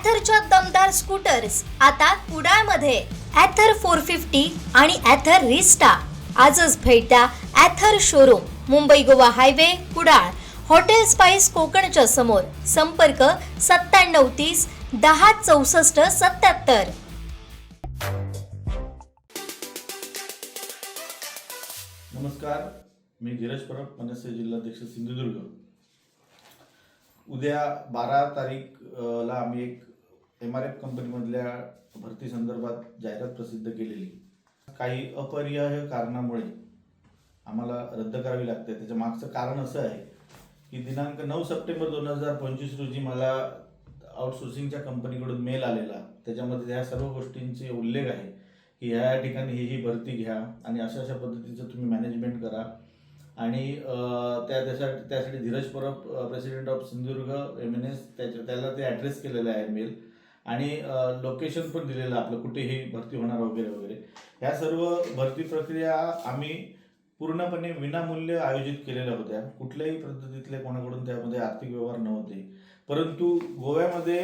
ॲथरच्या दमदार स्कूटर्स आता कुडाळमध्ये. ॲथर फोर फिफ्टी आणि ॲथर रिस्टा आजच भेट द्या Ather showroom Mumbai Goa highway Kudal. Hotel Spice कोकणच्या समोर. संपर्क सत्त्याण्णव तीस दहा चौसष्ट सत्याहत्तर नमस्कार. मी धीरज परब मनसे जिल्हाध्यक्ष सिंधुदुर्ग. उद्या बारा तारीख ला आम्ही एक एम आर एफ कंपनीमधल्या भरती संदर्भात जाहिरात प्रसिद्ध केलेली. काही अपरिहार्य कारणामुळे आम्हाला रद्द करावी लागते. त्याच्या मागचं कारण असं आहे की दिनांक नऊ सप्टेंबर दोन हजार पंचवीस रोजी मला आउटसोर्सिंगच्या कंपनीकडून मेल आलेला. त्याच्यामध्ये ह्या सर्व गोष्टींचे उल्लेख आहे की ह्या ठिकाणी ही ही भरती घ्या आणि अशा अशा पद्धतीचं तुम्ही मॅनेजमेंट करा. आणि त्या त्यासाठी त्यासाठी Dheeraj Parab president of Sindhudurg M N S त्याच्या त्याला ते ॲड्रेस केलेलं आहे मेल आणि लोकेशन पण दिलेलं आपलं कुठेही भरती होणार वगैरे वगैरे. ह्या सर्व भरती प्रक्रिया आम्ही पूर्णपणे विनामूल्य आयोजित केलेल्या होत्या. कुठल्याही पद्धतीतले कोणाकडून त्यामध्ये आर्थिक व्यवहार नव्हते. परंतु गोव्यामध्ये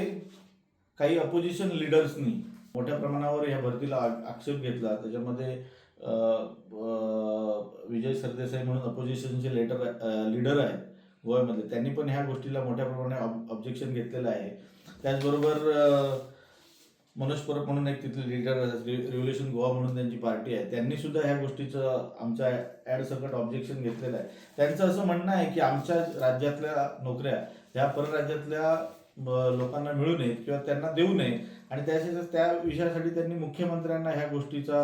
काही अपोजिशन लिडर्सनी मोठ्या प्रमाणावर ह्या भरतीला आक्षेप घेतला. त्याच्यामध्ये विजय सरदेसाई म्हणून अपोजिशनचे लेटर लीडर आहेत गोव्यामध्ये. त्यांनी पण ह्या गोष्टीला मोठ्या प्रमाणात ऑब्जेक्शन घेतलेलं आहे. त्याचबरोबर मनोज परब म्हणून एक तिथले लिडर रिव्होल्युशन गोवा म्हणून त्यांची पार्टी आहे. त्यांनी सुद्धा ह्या गोष्टीचं आमच्या ॲड सकट ऑब्जेक्शन घेतलेलं आहे. त्यांचं असं म्हणणं आहे की आमच्या राज्यातल्या नोकऱ्या ह्या परराज्यातल्या लोकांना मिळू नयेत किंवा त्यांना देऊ नये आणि त्याच्या त्या विषयासाठी त्यांनी मुख्यमंत्र्यांना ह्या गोष्टीचा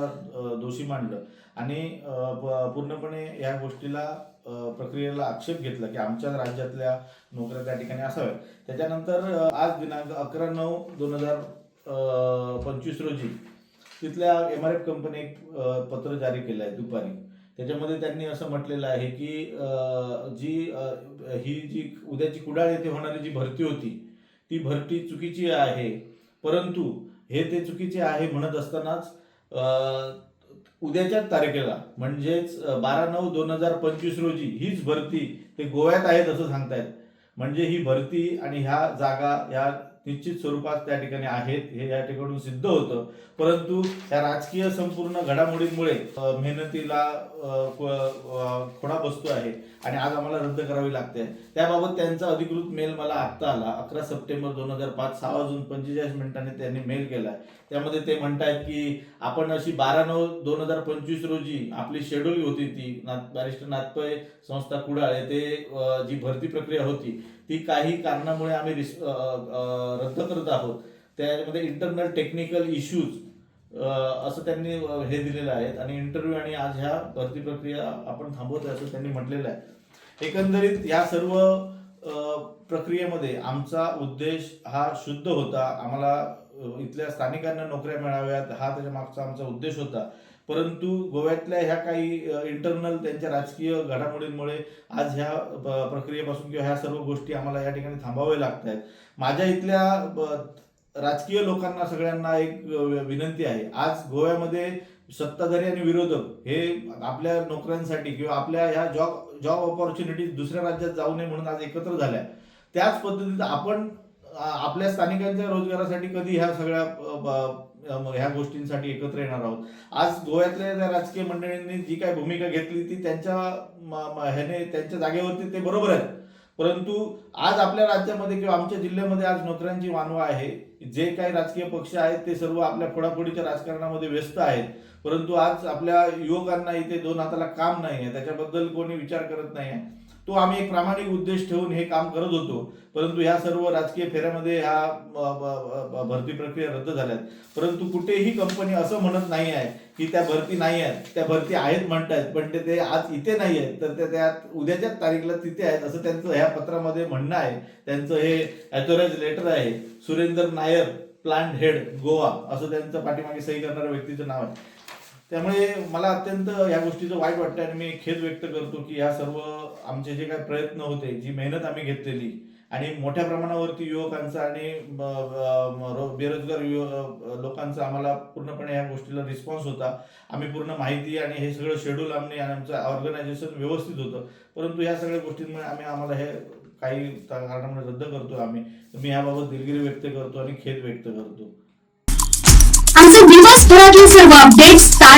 दोषी मांडलं आणि प- पूर्णपणे ह्या गोष्टीला प्रक्रियेला आक्षेप घेतला की आमच्या राज्यातल्या नोकऱ्या त्या ठिकाणी असाव्यात. त्याच्यानंतर आज दिनांक अकरा नऊ दोन हजार पंचवीस रोजी तिथल्या एम आर एफ कंपनी एक पत्र जारी केलं आहे दुपारी. त्याच्यामध्ये त्यांनी असं म्हटलेलं आहे की जी ही जी उद्याची कुडाळ येथे होणारी जी भरती होती ती भरती चुकीची आहे. परंतु हे ते चुकीचे आहे म्हणत असतानाच उद्याच्याच तारखेला म्हणजेच बारा नऊ दोन हजार पंचवीस रोजी हीच भरती ते गोव्यात आहेत असं सांगतायत. म्हणजे ही भरती आणि ह्या जागा ह्या निश्चित स्वरूपात त्या ठिकाणी आहेत हे या ठिकाणून सिद्ध होतं. परंतु या राजकीय संपूर्ण घडामोडींमुळे मेहनतीला खोडा बसतो आहे आणि आज आम्हाला रद्द करावी लागते. त्याबाबत त्यांचा अधिकृत मेल मला आत्ता आला. अकरा सप्टेंबर दोन हजार पाच सहा वाजून पंचेचाळीस मिनिटांनी त्यांनी मेल केलाय. त्यामध्ये ते म्हणतात की आपण अशी बारा नऊ दोन हजार पंचवीस रोजी आपली शेड्यूल होती ती. नाथ बॅरिस्टर नाथपय संस्था कुडाळ येथे जी भरती प्रक्रिया होती ती काही कारणामुळे आम्ही रिस- रद्द करत आहोत. त्यामध्ये इंटरनल टेक्निकल इश्यूज असं त्यांनी हे दिलेलं आहे आणि इंटरव्ह्यू आणि आज ह्या भरती प्रक्रिया आपण थांबवत आहे असं त्यांनी म्हटलेलं आहे. एकंदरीत या सर्व प्रक्रियेमध्ये आमचा उद्देश हा शुद्ध होता. आम्हाला इथल्या स्थानिकांना नोकऱ्या मिळाव्यात. हा त्याच्या मागचा आमचा उद्देश होता. परंतु गोव्यातल्या ह्या काही इंटरनल त्यांच्या राजकीय घडामोडींमुळे आज ह्या प- प्रक्रियेपासून किंवा ह्या सर्व गोष्टी आम्हाला या ठिकाणी थांबाव्या लागत आहेत माझ्या इथल्या ब- राजकीय लोकांना सगळ्यांना एक विनंती आहे. आज गोव्यामध्ये सत्ताधारी आणि विरोधक हे आपल्या नोकऱ्यांसाठी किंवा आपल्या ह्या जॉब जॉब ऑपॉर्च्युनिटीज दुसऱ्या राज्यात जाऊ नये म्हणून आज एकत्र झाल्या. त्याच पद्धतीत आपण आपल्या स्थानिकांच्या रोजगारासाठी कधी ह्या सगळ्या ह्या गोष्टींसाठी एकत्र येणार आहोत? आज गोव्यातल्या त्या राजकीय मंडळींनी जी काय भूमिका घेतली ती त्यांच्या ह्याने त्यांच्या जागेवरती ते बरोबर आहे परंतु आज आपल्या राज्यामध्ये किंवा आमच्या जिल्ह्यामध्ये आज नोकऱ्यांची मानवा आहे. जे काही राजकीय पक्ष आहेत ते सर्व आपल्या फोडाफोडीच्या राजकारणामध्ये व्यस्त आहेत. परंतु आज आपल्या युवकांना इथे दोन हाताला काम नाही आहे त्याच्याबद्दल कोणी विचार करत नाही आहे तो आम्ही एक प्रामाणिक उद्देश ठेवून हे काम करत होतो. परंतु ह्या सर्व राजकीय फेऱ्यामध्ये ह्या भरती प्रक्रिया रद्द झाल्यात. परंतु कुठेही कंपनी असं म्हणत नाही आहे की त्या भरती नाही आहेत त्या भरती आहेत म्हणतायत पण ते ते आज इथे नाही आहेत तर ते त्या उद्याच्याच तारीखला तिथे आहेत असं त्यांचं ह्या पत्रामध्ये म्हणणं आहे. त्यांचं हे ॲथोराइज लेटर आहे सुरेंद्र नायर प्लांट हेड गोवा असं त्यांचं पाठीमागे सही करणाऱ्या व्यक्तीचं नाव आहे. त्यामुळे मला अत्यंत या गोष्टीचं वाईट वाटतं आणि मी खेद व्यक्त करतो की या सर्व आमचे जे काही प्रयत्न होते जी मेहनत आम्ही घेतलेली आणि मोठ्या प्रमाणावरती युवकांचा आणि बेरोजगार युव लोकांचा आम्हाला पूर्णपणे या गोष्टीला रिस्पॉन्स होता. आम्ही पूर्ण माहिती आणि हे सगळं शेड्यूल आम्ही आणि आमचं ऑर्गनायझेशन व्यवस्थित होतं. परंतु ह्या सगळ्या गोष्टींमुळे आम्ही आम्हाला हे काही कारणामुळे रद्द करतो आम्ही. मी याबाबत दिलगिरी व्यक्त करतो आणि खेद व्यक्त करतो. आमचे दिवसभरातले सर्व अपडेट्स